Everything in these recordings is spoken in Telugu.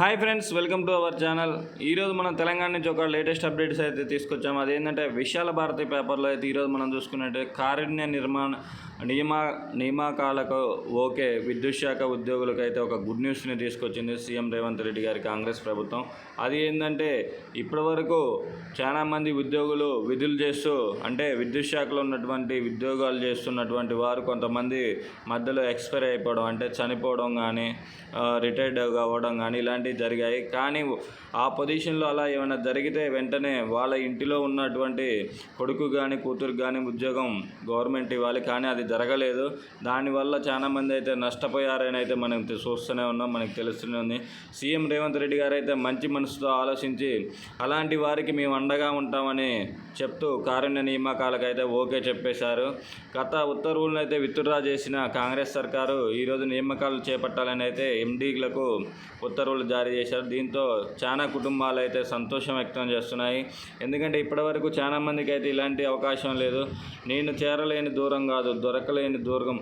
Hi friends welcome to our channel. ఈరోజు మనం తెలంగాణ నుంచి ఒక లేటెస్ట్ అప్డేట్స్ అయితే తీసుకొచ్చాము అదేంటంటే విశాల భారతి పేపర్లో అయితే ఈరోజు మనం చూసుకున్నట్టే కారుణ్య నిర్మాణ నియమా నియామకాలకు ఓకే విద్యుత్ శాఖ ఉద్యోగులకు అయితే ఒక గుడ్ న్యూస్ని తీసుకొచ్చింది సీఎం రేవంత్ రెడ్డి గారి కాంగ్రెస్ ప్రభుత్వం. అది ఏంటంటే ఇప్పటివరకు చాలామంది ఉద్యోగులు విధులు చేస్తూ అంటే విద్యుత్ శాఖలో ఉన్నటువంటి ఉద్యోగాలు చేస్తున్నటువంటి వారు కొంతమంది మధ్యలో ఎక్స్పైర్ అయిపోవడం అంటే చనిపోవడం కానీ రిటైర్డ్ అవ్వడం కానీ ఇలాంటి ఇలాంటివి జరిగాయి. కానీ ఆ పొజిషన్లో అలా ఏమైనా జరిగితే వెంటనే వాళ్ళ ఇంటిలో ఉన్నటువంటి కొడుకు కానీ కూతురు కానీ ఉద్యోగం గవర్నమెంట్ ఇవ్వాలి. కానీ అది జరగలేదు. దానివల్ల చాలామంది అయితే నష్టపోయారని అయితే మనం చూస్తూనే ఉన్నాం. మనకు తెలుస్తూనే ఉంది. సీఎం రేవంత్ రెడ్డి గారు అయితే మంచి మనసుతో ఆలోచించి అలాంటి వారికి మేము అండగా ఉంటామని చెప్తూ కారుణ్య నియామకాలకైతే ఓకే చెప్పేశారు. గత ఉత్తర్వులను అయితే విత్డ్రా చేసిన కాంగ్రెస్ సర్కారు ఈరోజు నియామకాలు చేపట్టాలని అయితే ఎండీలకు ఉత్తర్వులు జారీ చేశారు. దీంతో చాలా కుటుంబాలు అయితే సంతోషం వ్యక్తం చేస్తున్నాయి. ఎందుకంటే ఇప్పటివరకు చాలా మందికి అయితే ఇలాంటి అవకాశం లేదు. నేను చేరలేని దూరం కాదు దొరకలేని దూరం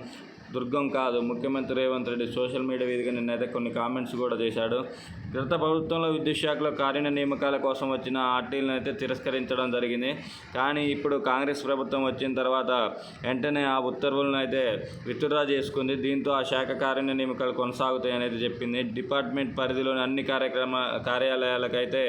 దుర్గం కాదు. ముఖ్యమంత్రి రేవంత్ రెడ్డి సోషల్ మీడియా వేదిక నిన్నైతే కొన్ని కామెంట్స్ కూడా చేశాడు. గత ప్రభుత్వంలో విద్యుత్ శాఖలో కారుణ్య నియామకాల కోసం వచ్చిన ఆర్టీలను అయితే తిరస్కరించడం జరిగింది. కానీ ఇప్పుడు కాంగ్రెస్ ప్రభుత్వం వచ్చిన తర్వాత వెంటనే ఆ ఉత్తర్వులను అయితే విత్డ్రా చేసుకుంది. దీంతో ఆ శాఖ కారుణ్య నియామకాలు కొనసాగుతాయి అనేది చెప్పింది. డిపార్ట్మెంట్ పరిధిలోని అన్ని కార్యక్రమ కార్యాలయాలకైతే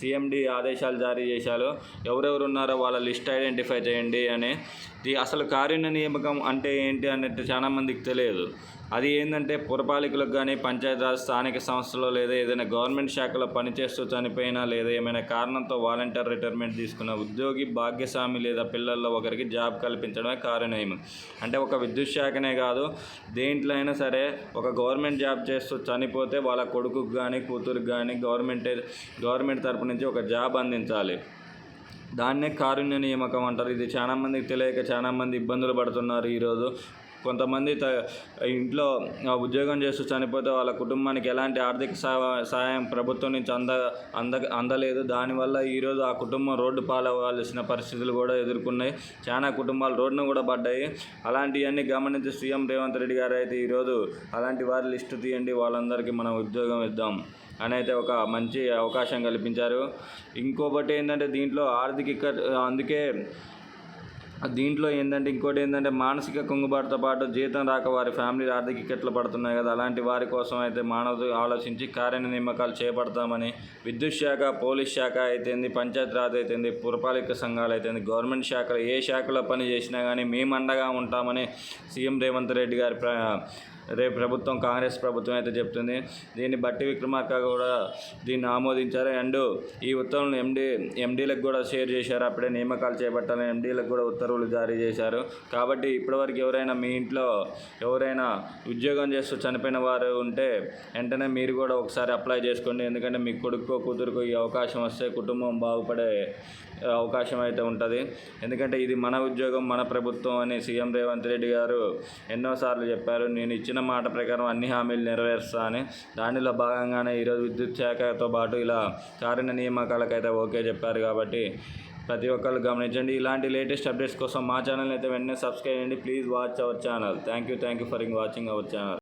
సిఎండి ఆదేశాలు జారీ చేశారు. ఎవరెవరు ఉన్నారో వాళ్ళ లిస్ట్ ఐడెంటిఫై చేయండి అని. ఇది అసలు కారుణ్య నియామకం అంటే ఏంటి అనేది చాలా మందికి తెలియదు. అది ఏంటంటే పురపాలికలకు కానీ పంచాయతీరాజ్ స్థానిక సంస్థలో లేదా ఏదైనా గవర్నమెంట్ శాఖలో పనిచేస్తూ చనిపోయినా లేదా ఏమైనా కారణంతో వాలంటీర్ రిటైర్మెంట్ తీసుకున్న ఉద్యోగి భాగ్యస్వామి లేదా పిల్లల్లో ఒకరికి జాబ్ కల్పించడమే కారుణ్యం అంటే ఒక విద్యుత్ శాఖనే కాదు దేంట్లో అయినా సరే ఒక గవర్నమెంట్ జాబ్ చేస్తూ చనిపోతే వాళ్ళ కొడుకుకు కానీ కూతురికి కానీ గవర్నమెంట్ గవర్నమెంట్ తరపు నుంచి ఒక జాబ్ అందించాలి. దాన్నే కారుణ్య నియామకం అంటారు. ఇది చాలామందికి తెలియక చాలామంది ఇబ్బందులు పడుతున్నారు ఈరోజు. కొంతమంది త ఇంట్లో ఉద్యోగం చేస్తూ చనిపోతే వాళ్ళ కుటుంబానికి ఎలాంటి ఆర్థిక సహాయం ప్రభుత్వం నుంచి అంద అంద అందలేదు. దానివల్ల ఈరోజు ఆ కుటుంబం రోడ్డు పాలవ్వాల్సిన పరిస్థితులు కూడా ఎదుర్కొన్నాయి. చాలా కుటుంబాలు రోడ్డును కూడా పడ్డాయి. అలాంటివన్నీ గమనించి సీఎం రేవంత్ రెడ్డి గారు అయితే ఈరోజు అలాంటి వారి లిస్టు తీయండి. వాళ్ళందరికీ మనం ఉద్యోగం ఇద్దాం అని అయితే ఒక మంచి అవకాశం కల్పించారు. ఇంకొకటి ఏంటంటే దీంట్లో ఆర్థిక అందుకే దీంట్లో ఏంటంటే ఇంకోటి ఏంటంటే మానసిక కుంగుబాటుతో పాటు జీతం రాక వారి ఫ్యామిలీ ఆర్థిక ఇక్కట్లు పడుతున్నాయి కదా అలాంటి వారి కోసం అయితే మానవ ఆలోచించి కార్య నియామకాలు చేపడతామని విద్యుత్ శాఖ పోలీస్ శాఖ అయితేంది పంచాయతీరాజ్ అయితేంది పురపాలిక సంఘాలు అయితేంది గవర్నమెంట్ శాఖలో ఏ శాఖలో పని చేసినా కానీ మేము అండగా ఉంటామని సీఎం రేవంత్ రెడ్డి గారి ప్ర రేపు ప్రభుత్వం కాంగ్రెస్ ప్రభుత్వం అయితే చెప్తుంది. దీన్ని బట్టి విక్రమార్క కూడా దీన్ని ఆమోదించారు. అండ్ ఈ ఉత్తర్వులను ఎండి ఎండీలకు కూడా షేర్ చేశారు. అప్పుడే నియామకాలు చేపట్టాలని ఎండీలకు కూడా ఉత్తర్వులు జారీ చేశారు. కాబట్టి ఇప్పటివరకు ఎవరైనా మీ ఇంట్లో ఎవరైనా ఉద్యోగం చేస్తూ చనిపోయిన వారు ఉంటే వెంటనే మీరు కూడా ఒకసారి అప్లై చేసుకోండి. ఎందుకంటే మీ కొడుకో కూతురుకో ఈ అవకాశం వస్తే కుటుంబం బాగుపడే అవకాశం అయితే ఉంటుంది. ఎందుకంటే ఇది మన ఉద్యోగం మన ప్రభుత్వం అని సీఎం రేవంత్ రెడ్డి గారు ఎన్నోసార్లు చెప్పారు. నేను ఇచ్చిన మాట ప్రకారం అన్ని హామీలు నెరవేరుస్తా దానిలో భాగంగానే ఈరోజు విద్యుత్ శాఖతో పాటు ఇలా కారుణ్య నియామకాలకైతే ఓకే చెప్పారు కాబట్టి ప్రతి ఒక్కరు గమనించండి. ఇలాంటి లేటెస్ట్ అప్డేట్స్ కోసం మా ఛానల్ అయితే వెంటనే సబ్స్క్రైబ్ చేయండి. Please watch our channel. Thank you thank you for watching our channel.